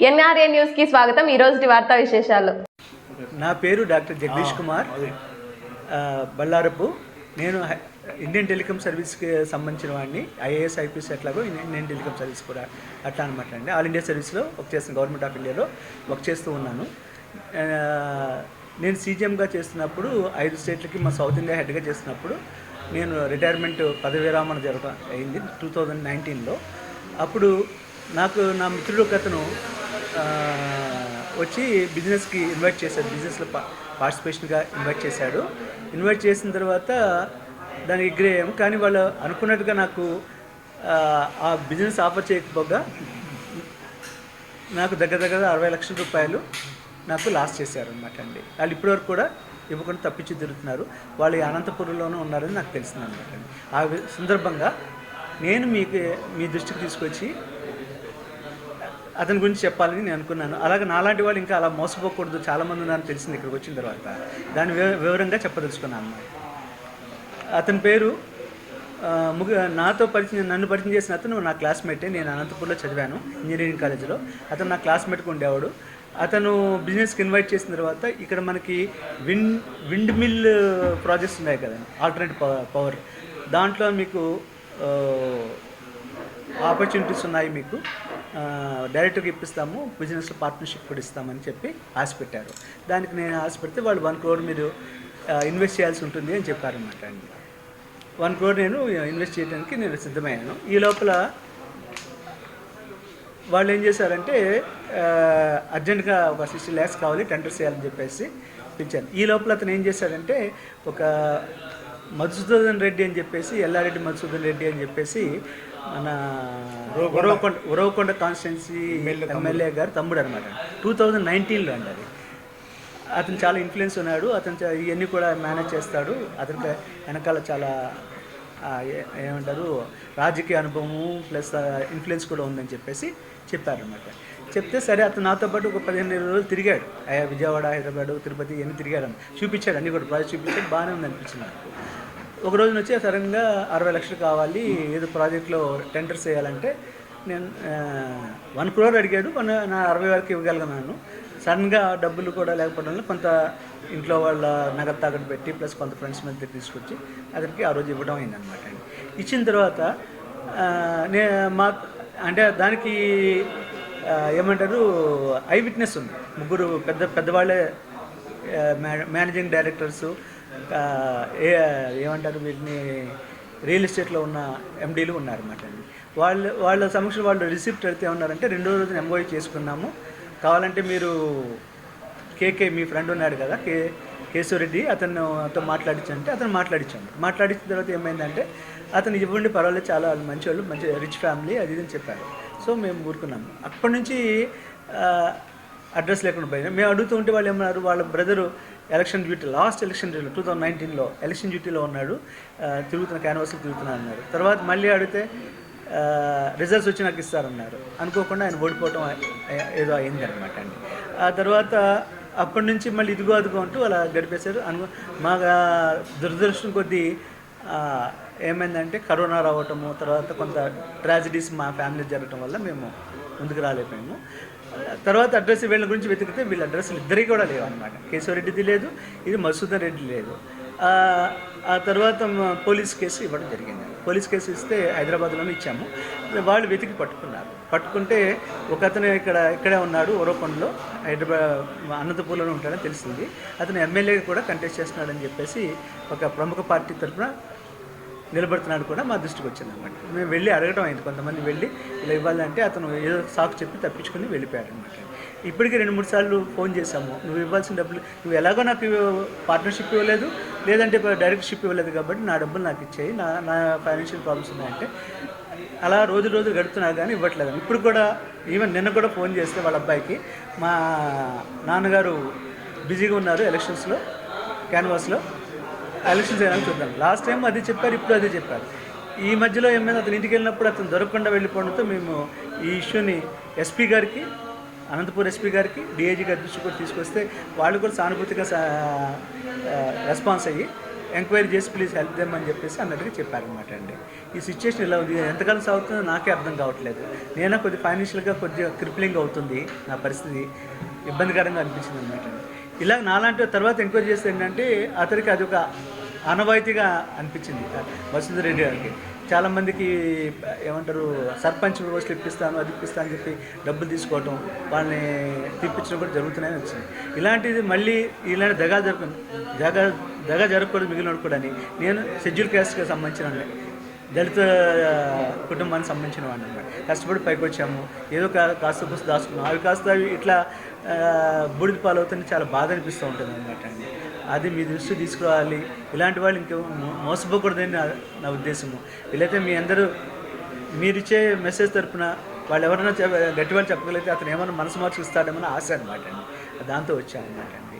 NRA న్యూస్కి స్వాగతం. ఈ రోజు వార్తా విశేషాలు. నా పేరు డాక్టర్ జగదీష్ కుమార్. ఆ, బళ్ళారపు. నేను ఇండియన్ టెలికాం సర్వీస్కి సంబంధించిన వాడిని. ఐఏఎస్ ఐపీఎస్ ఎట్లాగో ఇండియన్ టెలికాం సర్వీస్ కూడా అట్లా అనమాట అండి. ఆల్ ఇండియా సర్వీస్లో వర్క్ చేస్తాను గవర్నమెంట్ ఆఫ్ ఇండియాలో వర్క్ చేస్తూ ఉన్నాను. నేను సీజీఎంగా చేస్తున్నప్పుడు ఐదు స్టేట్లకి మా సౌత్ ఇండియా హెడ్గా చేస్తున్నప్పుడు నేను రిటైర్మెంట్ పదవి విరామణ జరగ అయింది టూ థౌజండ్ నైన్టీన్లో. అప్పుడు నాకు నా మిత్రుడు ఒక అతను వచ్చి బిజినెస్కి ఇన్వైట్ చేశాడు. బిజినెస్లో పా పార్టిసిపేషన్గా ఇన్వైట్ చేశాడు. ఇన్వైట్ చేసిన తర్వాత దానికి గ్రేయం కానీ వాళ్ళు అనుకున్నట్టుగా నాకు ఆ, బిజినెస్ ఆఫర్ చేయకపోగా నాకు దగ్గర దగ్గర అరవై లక్షల రూపాయలు నాకు లాస్ చేశారనమాట అండి. వాళ్ళు ఇప్పటివరకు కూడా ఇవ్వకుండా తప్పించి తిరుగుతున్నారు. వాళ్ళు ఈ అనంతపురంలోనే ఉన్నారని నాకు తెలిసింది అనమాట అండి. ఆ సందర్భంగా నేను మీకు మీ దృష్టికి తీసుకొచ్చి అతని గురించి చెప్పాలని నేను అనుకున్నాను. అలాగే నాలాంటి వాళ్ళు ఇంకా అలా మోసపోకూడదు. చాలామంది ఉన్నారని తెలిసింది ఇక్కడికి వచ్చిన తర్వాత. దాని వివరంగా చెప్పదలుచుకున్నాను అమ్మాయి అతని పేరు ముగ నాతో పరిచయం నన్ను పరిచయం చేసిన అతను నా క్లాస్మేటే. నేను అనంతపూర్లో చదివాను ఇంజనీరింగ్ కాలేజీలో. అతను నా క్లాస్మేట్గా ఉండేవాడు. అతను బిజినెస్కి ఇన్వైట్ చేసిన తర్వాత ఇక్కడ మనకి విండ్ విండ్ మిల్ ప్రాజెక్ట్స్ ఉన్నాయి కదండి ఆల్టర్నేట్ పవర్. దాంట్లో మీకు ఆపర్చునిటీస్ ఉన్నాయి మీకు. డైరెక్ట్గా ఇప్పిస్తాము బిజినెస్లో పార్ట్నర్షిప్ కూడా ఇస్తామని చెప్పి ఆశ పెట్టారు. దానికి నేను ఆశ పెడితే వాళ్ళు వన్ క్రోడ్ మీరు ఇన్వెస్ట్ చేయాల్సి ఉంటుంది అని చెప్పారనమాట అండి. వన్ క్రోడ్ నేను ఇన్వెస్ట్ చేయడానికి నేను సిద్ధమయ్యాను. ఈ లోపల వాళ్ళు ఏం చేశారంటే అర్జెంటుగా ఒక సిక్స్టీ ల్యాక్స్ కావాలి టెండర్ చేయాలని చెప్పేసి పిలిచాను ఈ లోపల అతను ఏం చేశాడంటే ఒక మధుసూదన్ రెడ్డి అని చెప్పేసి ఎల్లారెడ్డి మధుసూదన్ రెడ్డి అని చెప్పేసి మన ఉరవకొండ. ఉరవకొండ కాన్స్టిట్యున్సీ ఎమ్మెల్యే గారు తమ్ముడు అనమాట టూ థౌజండ్ నైన్టీన్లో అండి అది. అతను చాలా ఇన్ఫ్లుయెన్స్ ఉన్నాడు. అతను ఇవన్నీ కూడా మేనేజ్ చేస్తాడు. అతనికి వెనకాల చాలా ఏమంటారు రాజకీయ అనుభవము ప్లస్ ఇన్ఫ్లుయెన్స్ కూడా ఉందని చెప్పేసి చెప్పారనమాట చెప్తే సరే అతను నాతో పాటు ఒక పదిహేను ఇరవై రోజులు తిరిగాడు. అయ్యా విజయవాడ హైదరాబాద్ తిరుపతి ఇవన్నీ తిరిగాడు చూపించాడు. అన్ని కూడా ప్రాజెక్ట్ చూపించాడు. బాగానే ఉంది అనిపించింది నాకు. ఒక రోజున వచ్చి సడన్గా అరవై లక్షలు కావాలి ఏదో ప్రాజెక్ట్లో టెండర్స్ చేయాలంటే నేను వన్ క్రోర్ అడిగాడు. వన్ నా అరవై వరకు ఇవ్వగలిగినాను సడన్గా డబ్బులు కూడా లేకపోవడం వల్ల కొంత ఇంట్లో వాళ్ళ నగదు తాకట్టు పెట్టి ప్లస్ కొంత ఫ్రెండ్స్ మీద తీసుకొచ్చి అతనికి ఆ రోజు ఇవ్వడం అయిందనమాట అండి. ఇచ్చిన తర్వాత నే మా అంటే దానికి ఏమంటారు ఐ విట్నెస్ ఉంది. ముగ్గురు పెద్ద పెద్దవాళ్ళే మేనేజింగ్ డైరెక్టర్సు ఏమంటారు వీటిని రియల్ ఎస్టేట్లో ఉన్న ఎండీలు ఉన్నారన్నమాట అండి. వాళ్ళు వాళ్ళ సమక్షంలో వాళ్ళు రిసిప్ట్ అయితే ఉన్నారంటే రెండో రోజున ఎంఓఐ చేసుకున్నాము. కావాలంటే మీరు కేకే మీ ఫ్రెండ్ ఉన్నాడు కదా కే కేశవరెడ్డి అతను అతను మాట్లాడించంటే అతను మాట్లాడించాను మాట్లాడించిన తర్వాత ఏమైందంటే అతను ఇవ్వండి పర్వాలేదు చాలా మంచి వాళ్ళు మంచి రిచ్ ఫ్యామిలీ అది ఇది అని చెప్పారు. సో మేము ఊరుకున్నాము. అప్పటి నుంచి అడ్రస్ లేకుండా పోయినా మేము అడుగుతూ ఉంటే వాళ్ళు ఏమన్నారు వాళ్ళ brother election duty last election డ్యూటీలో టూ థౌజండ్ నైన్టీన్లో ఎలక్షన్ డ్యూటీలో ఉన్నాడు. తిరుగుతున్న క్యాన్వాస్లో తిరుగుతున్నా అన్నారు. తర్వాత మళ్ళీ అడిగితే రిజల్ట్స్ వచ్చి నాకు ఇస్తారన్నారు. అనుకోకుండా ఆయన ఓడిపోవటం ఏదో అయింది అనమాట అండి. ఆ తర్వాత అప్పటి నుంచి మళ్ళీ ఇదిగో అదిగో అంటూ అలా గడిపేశారు. అను మా దురదృష్టం కొద్దీ ఏమైందంటే కరోనా రావటము తర్వాత కొంత ట్రాజిడీస్ మా ఫ్యామిలీ జరగటం వల్ల మేము ముందుకు రాలేకపోయాము. తర్వాత అడ్రస్ వీళ్ళ గురించి వెతికితే వీళ్ళ అడ్రస్లు ఇద్దరికి కూడా లేవు అనమాట కేశవరెడ్డిది లేదు ఇది మసూదన్ రెడ్డి లేదు. ఆ, తర్వాత పోలీస్ కేసు ఇవ్వడం జరిగింది. పోలీస్ కేసు ఇస్తే హైదరాబాద్లోనే ఇచ్చాము. వాళ్ళు వెతికి పట్టుకున్నారు. పట్టుకుంటే ఒక అతను ఇక్కడ ఇక్కడే ఉన్నాడు ఓరోకొండలో హైదరాబాద్ అనంతపూర్లోనే ఉంటాడని తెలిసింది. అతను ఎమ్మెల్యే కూడా కంటెస్ట్ చేస్తున్నాడని చెప్పేసి ఒక ప్రముఖ పార్టీ తరఫున నిలబడుతున్నాడు కూడా మా దృష్టికి వచ్చింది అనమాట మేము వెళ్ళి అడగడం అయింది. కొంతమంది వెళ్ళి ఇలా ఇవ్వాలంటే అతను ఏదో సాకు చెప్పి తప్పించుకుని వెళ్ళిపోయాడు అనమాట ఇప్పటికీ రెండు మూడు సార్లు ఫోన్ చేశాము. నువ్వు ఇవ్వాల్సిన డబ్బులు నువ్వు ఎలాగో నాకు పార్ట్నర్షిప్ ఇవ్వలేదు లేదంటే డైరెక్ట్ షిప్ ఇవ్వలేదు కాబట్టి నా డబ్బులు నాకు ఇచ్చేయి నా నా ఫైనాన్షియల్ ప్రాబ్లమ్స్ ఉన్నాయంటే అలా రోజు రోజు గడుపుతున్నా కానీ ఇవ్వట్లేదు. ఇప్పుడు కూడా ఈవెన్ నిన్న కూడా ఫోన్ చేస్తే వాళ్ళ అబ్బాయికి మా నాన్నగారు బిజీగా ఉన్నారు ఎలక్షన్స్లో క్యాన్వాస్లో. ఎలక్షన్స్ అయినా చూద్దాం. లాస్ట్ టైం అది చెప్పారు ఇప్పుడు అదే చెప్పారు. ఈ మధ్యలో ఏమైంది అతను ఇంటికి వెళ్ళినప్పుడు అతను దొరకకుండా వెళ్ళిపోవడంతో మేము ఈ ఇష్యూని ఎస్పీ గారికి అనంతపూర్ ఎస్పీ గారికి డిఐజీ గారి దృష్టి కూడా తీసుకొస్తే వాళ్ళు కూడా సానుభూతిగా సా- రెస్పాన్స్ అయ్యి ఎంక్వైరీ చేసి ప్లీజ్ హెల్ప్ దెమ్ అని చెప్పేసి అన్నట్టుగా చెప్పారనమాట అండి. ఈ సిచ్యువేషన్ ఇలా ఉంది? ఎంతకాలం సాగుతుందో నాకే అర్థం కావట్లేదు. నేను కొద్ది ఫైనాన్షియల్గా కొద్దిగా క్రిప్లింగ్ అవుతుంది నా పరిస్థితి ఇబ్బందికరంగా అనిపించింది అనమాట ఇలా నాలాంటి తర్వాత ఎంక్వైరీ చేస్తే ఏంటంటే అతనికి అది ఒక అనవాయితీగా అనిపించింది. వసుంధర రెడ్డి గారికి. చాలామందికి ఏమంటారు సర్పంచ్ పోస్టులు ఇప్పిస్తాను అది ఇప్పిస్తాను అని చెప్పి డబ్బులు తీసుకోవటం వాళ్ళని తిప్పించడం కూడా జరుగుతున్నాయని వచ్చింది. ఇలాంటిది మళ్ళీ ఇలాంటి దగా జరుపు దగా దగా జరగకూడదు మిగిలిన కూడా నేను షెడ్యూల్ క్యాస్ట్కి సంబంధించిన దళిత కుటుంబానికి సంబంధించిన వాడిని అనమాట. కష్టపడి పైకి వచ్చాము. ఏదో కాస్త కూస్త దాచుకున్నాం. అవి కాస్త అవి ఇట్లా ఆ, బూడిద పాలవుతుంటే చాలా బాధ అనిపిస్తూ ఉంటుంది అనమాట అండి. అది మీ దృష్టి తీసుకురావాలి. ఇలాంటి వాళ్ళు ఇంకే మోసపోకూడదని నా నా ఉద్దేశము. వీళ్ళైతే మీ అందరూ మీరిచ్చే మెసేజ్ తరపున వాళ్ళు ఎవరైనా గట్టివాళ్ళు చెప్పగలిగితే అతను ఏమైనా మనసు మార్చి ఇస్తాడేమో ఆశ అనమాట అండి. దాంతో వచ్చాను అనమాట అండి.